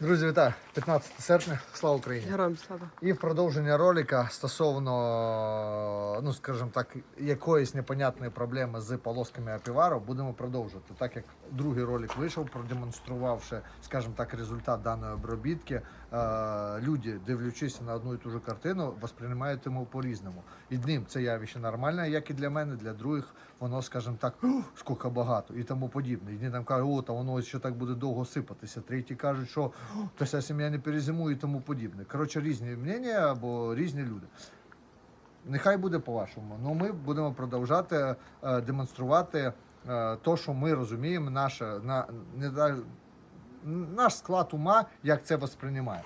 Друзі, вітаю! 15 серпня, слава Україні! Героям слава. І в продовження ролика стосовно, ну скажімо так, якоїсь непонятної проблеми з полосками апівару будемо продовжувати. Так як другий ролик вийшов, продемонструвавши, скажімо так, результат даної обробітки, е, люди, дивлячись на одну і ту ж картину, восприймають йому по-різному. Одним це явище нормальне, як і для мене, для других воно, скажімо так, «Ух, скільки багато і тому подібне. Одні там кажуть, о, та воно ще так буде довго сипатися. Треті кажуть, що «О, та ця сім'я не перезимує і тому подібне. Коротше, різні мнення або різні люди. Нехай буде по-вашому. Ну ми будемо продовжати е, демонструвати е, то, що ми розуміємо, наше на не наш склад ума, як це восприймає.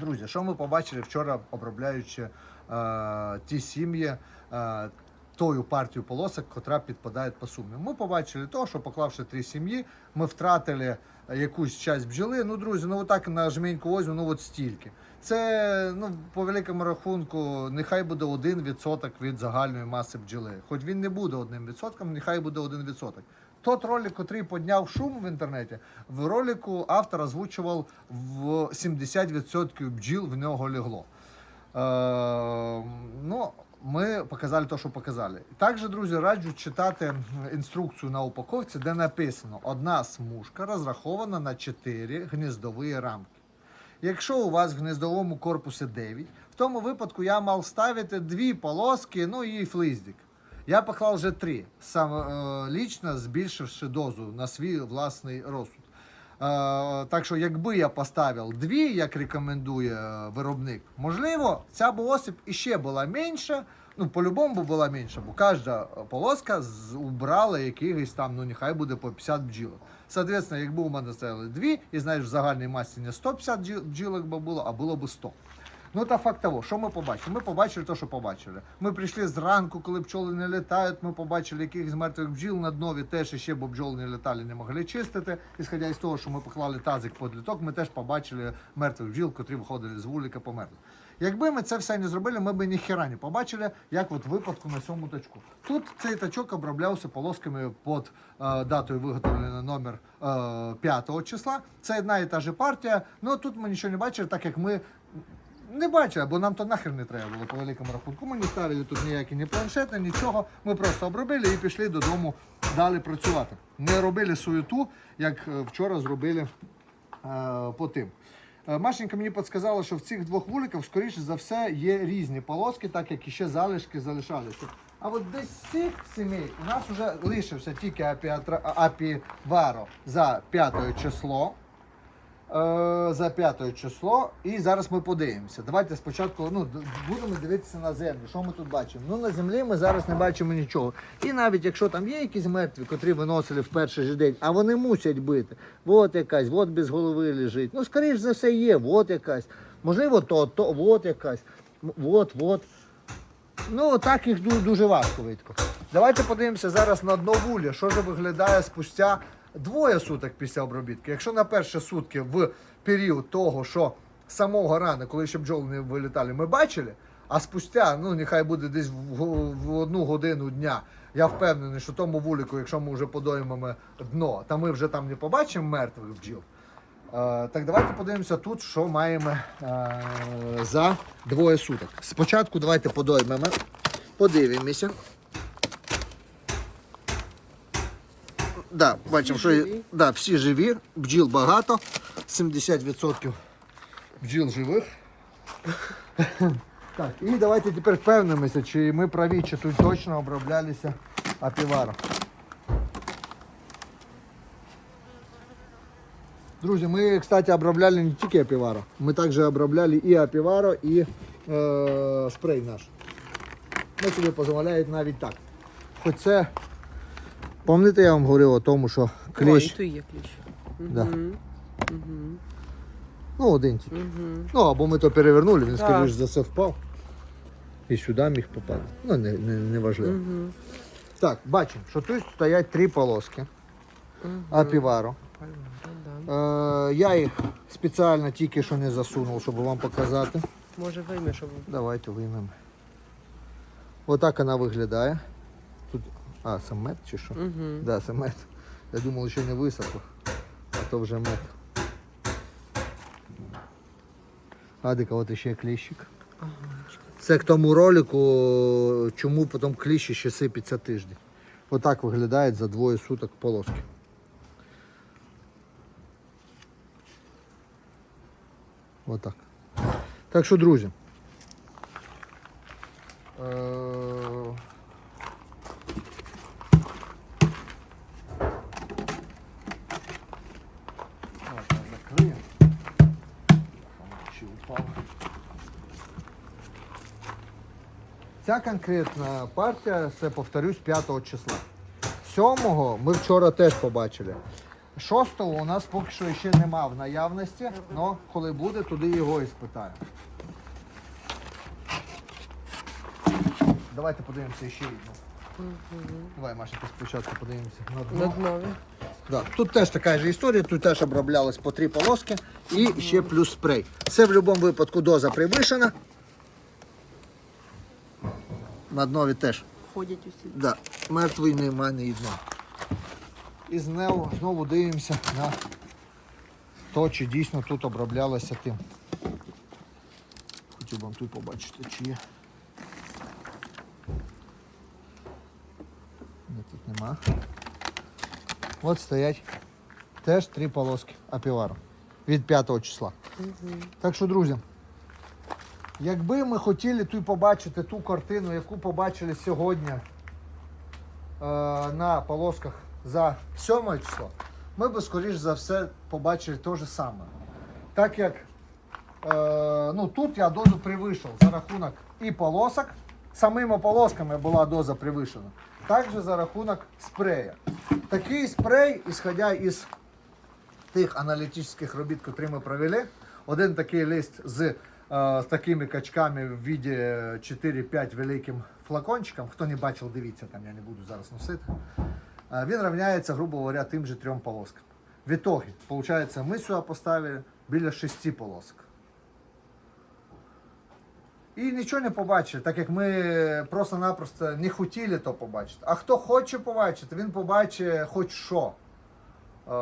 Друзі, що ми побачили вчора, обробляючи е, ті сім'ї, е, тою партію полосок, котра підпадає по сумі. Ми побачили то, що поклавши три сім'ї, ми втратили якусь часть бджоли. Ну, друзі, ну отак на жменьку возьму, ну от стільки. Це ну, по великому рахунку, нехай буде 1% від загальної маси бджоли. Хоч він не буде одним відсотком, нехай буде 1%. Тот ролик, який підняв шум в інтернеті, в ролику автор озвучував в 70% бджіл в нього легло. Е, ну, ми показали те, що показали. Також, друзі, раджу читати інструкцію на упаковці, де написано: одна смужка розрахована на 4 гніздові рамки. Якщо у вас в гніздовому корпусі 9, в тому випадку я мав ставити дві полоски, ну і флиздик. Я поклав вже три, сам е, лічно збільшивши дозу на свій власний розсуд. Е, так що, якби я поставив дві, як рекомендує е, виробник, можливо, ця б осип іще була менша. Ну, по-любому була менша, бо кожна полоска з- убрала якихось там, ну нехай буде по 50 бджілок. Соответственно, якби у мене ставили дві, і знаєш, в загальній масі не 150 бджілок би було, а було б 100. Ну та факт того, що ми побачили? Ми побачили те, що побачили. Ми прийшли зранку, коли пчоли не літають. Ми побачили якихось мертвих бджіл на днові теж ще, бо бджоли не літали, не могли чистити. Ісходя із того, що ми поклали тазик під літок, ми теж побачили мертвих бджіл, котрі виходили з вулика, померли. Якби ми це все не зробили, ми б ніхера не побачили, як от випадку на цьому тачку. Тут цей тачок оброблявся полосками під е, датою виготовлення номер е, 5 числа. Це одна і та ж партія. Ну тут ми нічого не бачили, так як ми не бачили, бо нам то нахер не треба було по великому рахунку. Ми не ставили тут ніякі ні планшети, нічого. Ми просто обробили і пішли додому далі працювати. Не робили суєту, як е, вчора зробили е, по тим. Е, Машенька мені підказала, що в цих двох вуликах, скоріше за все, є різні полоски, так як іще залишки залишалися. А от десь з цих сімей у нас вже лишився тільки апіваро за п'яте число. Е, за п'яте число. І зараз ми подивимося. Давайте спочатку ну, будемо дивитися на землю. Що ми тут бачимо? Ну на землі ми зараз не бачимо нічого. І навіть якщо там є якісь мертві, котрі виносили в перший же день, а вони мусять бити. От якась, от без голови лежить. Ну, скоріш за все, є, от якась. Можливо, то, то, от якась. От, от. Ну, так їх дуже важко видко. Давайте подивимося зараз на дно вулі, що ж виглядає спустя двоє суток після обробітки. Якщо на перші сутки в період того, що самого рана, коли ще бджоли не вилітали, ми бачили, а спустя, ну нехай буде десь в, одну годину дня, я впевнений, що тому вулику, якщо ми вже подоймемо дно, та ми вже там не побачимо мертвих бджіл. Е, Так, давайте подивимося тут, що маємо е, за двоє суток. Спочатку давайте подоймемо, подивимося. Да, бачимо, що да, всі живі, бджіл багато, 70% бджіл живих. Так, і давайте тепер впевнимося, чи ми праві, чи тут точно оброблялися апіваром. Друзі, ми, кстати, обробляли не тільки апіваро, ми також обробляли і апіваро, і е, спрей наш. Ми собі дозволяють навіть так. Хоч це, пам'ятаєте, я вам говорив о тому, що О, клещ, і то є кліщ. Да. Мгм. ну один тільки. Мгм. Ну, або ми то перевернули, він, Так. скоріш за це впав. І сюди міг попасти. Ну, не, не, не важливо. Мгм. Так, бачимо, що тут стоять три полоски Мгм. апіваро. Да. Е, я їх спеціально тільки що не засунув, щоб вам показати. Може вийме, щоб Давайте виймемо. Отак вона виглядає. Тут. А, це мед чи що? Угу. Да, це мед. Я думав, що не висохло, а то вже мед. Адика, от ще кліщик. Ага. Це к тому ролику, чому потім кліщі ще сипаться тиждень. Отак виглядає за двоє суток полоски. Отак. Так що, друзі. Е, Ця конкретна партія, це повторюсь, 5 числа. 7 ми вчора теж побачили. 6 у нас поки що ще нема в наявності, але коли буде, туди його і спитаємо. Давайте подивимося ще одну. Давай, Маша, ти спочатку подивимося на На дно. Да. Тут теж така ж історія, тут теж оброблялось по три полоски і ще плюс спрей. Це в будь-якому випадку доза превишена. На днові теж. Ходять усі. Да. Мертвий нема ні дна. І знову, знову дивимося на то, чи дійсно тут оброблялося тим. Хотів вам тут побачити, чи є. Ні, тут нема. От стоять теж три полоски апівару від 5 числа. Так що, друзі, якби ми хотіли тут побачити ту картину, яку побачили сьогодні е, на полосках за 7 число, ми би, скоріш за все, побачили те ж саме. Так як е, ну, тут я дозу превишив за рахунок і полосок, самими полосками була доза превишена, також за рахунок спрея. Такий спрей, ісходя із тих аналітичних робіт, які ми провели. Один такий лист з, з такими качками в віді 4-5 великим флакончиком. Хто не бачив, дивіться, там я не буду зараз носити. Е, він рівняється, грубо говоря, тим же трьом полоскам. В итоге, получается, ми сюди поставили біля 6 полосок. І нічого не побачили, так як ми просто-напросто не хотіли то побачити. А хто хоче побачити, він побачить хоч що. Е,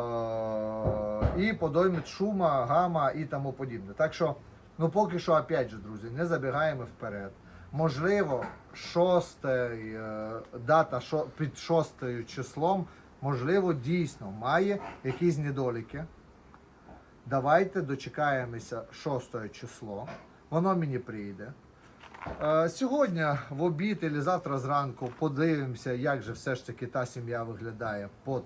і подоймить шума, гама і тому подібне. Так що, ну поки що, опять же, друзі, не забігаємо вперед. Можливо, шостий, е, дата під шостою числом, можливо, дійсно має якісь недоліки. Давайте дочекаємося 6 число. Воно мені прийде. Е, Сьогодні в обід і завтра зранку подивимося, як же все ж таки та сім'я виглядає під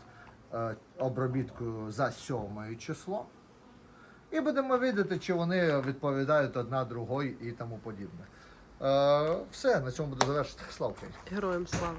е, обробіткою за 7 число. І будемо видати, чи вони відповідають одна другої і тому подібне. Е, Все, на цьому буду завершити. Україні! Героям слава.